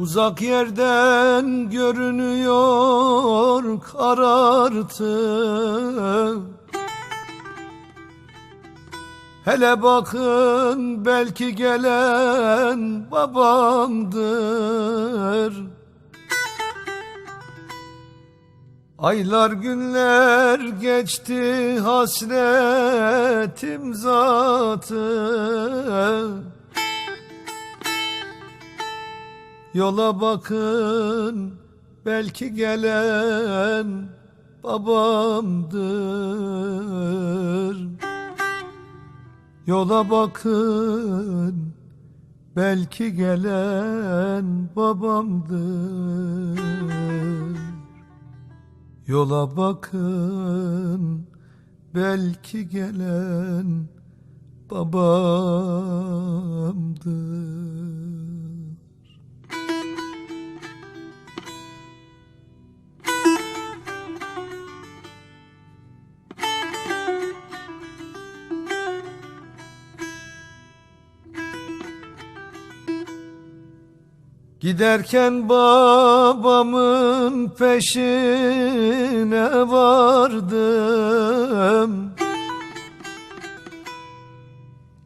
Uzak yerden görünüyor karartı. Hele bakın belki gelen babamdır. Aylar günler geçti hasretim zatı Yola bakın belki gelen babamdır. Yola bakın belki gelen babamdır. Yola bakın belki gelen babamdır Giderken babamın peşine vardım.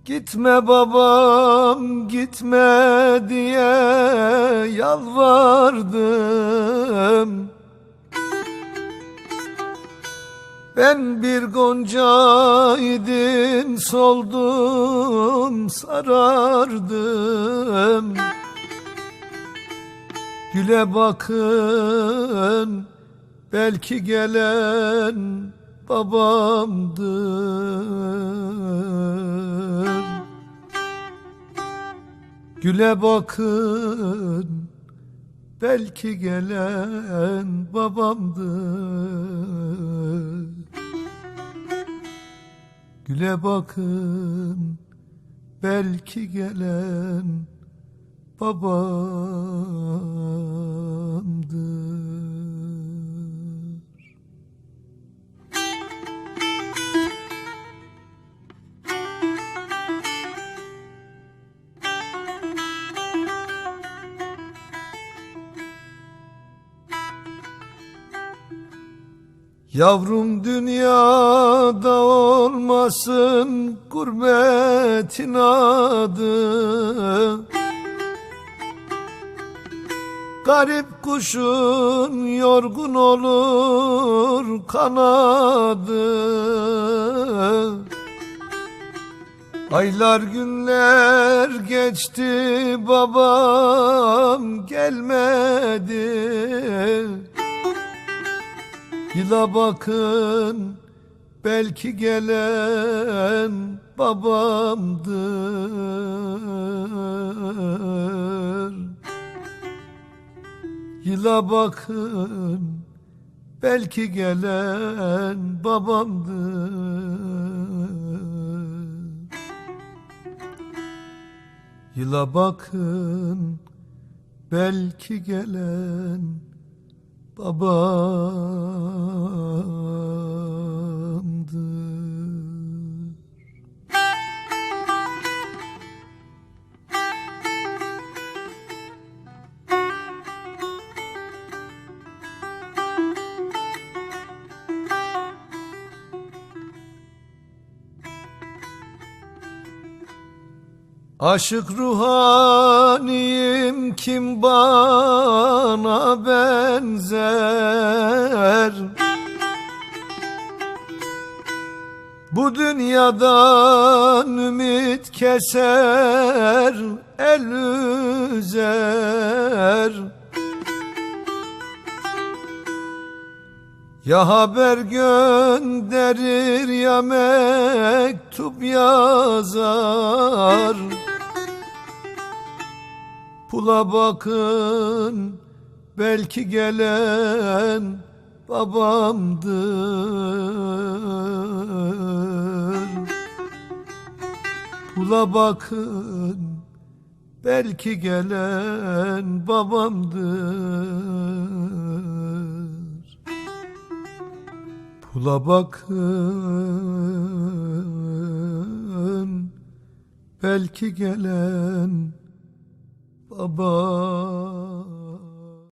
Gitme babam gitme diye yalvardım. Ben bir gonca idim soldum sarardım Güle bakın belki gelen babamdır. Güle bakın belki gelen babamdır. Güle bakın belki gelen babamdır. Yavrum dünyada olmasın gurbetin adı Garip kuşun yorgun olur kanadı. Aylar günler geçti babam gelmedi. Yıla bakın belki gelen babamdır Yıla bakın belki gelen babamdır. Yıla bakın belki gelen babamdır Aşık ruhaniyim kim bana benzer? Bu dünyadan ümit keser el üzer. Ya haber gönderir ya mektup yazar Pula bakın belki gelen babamdır. Pula bakın belki gelen babamdır. Pula bakın belki gelen baba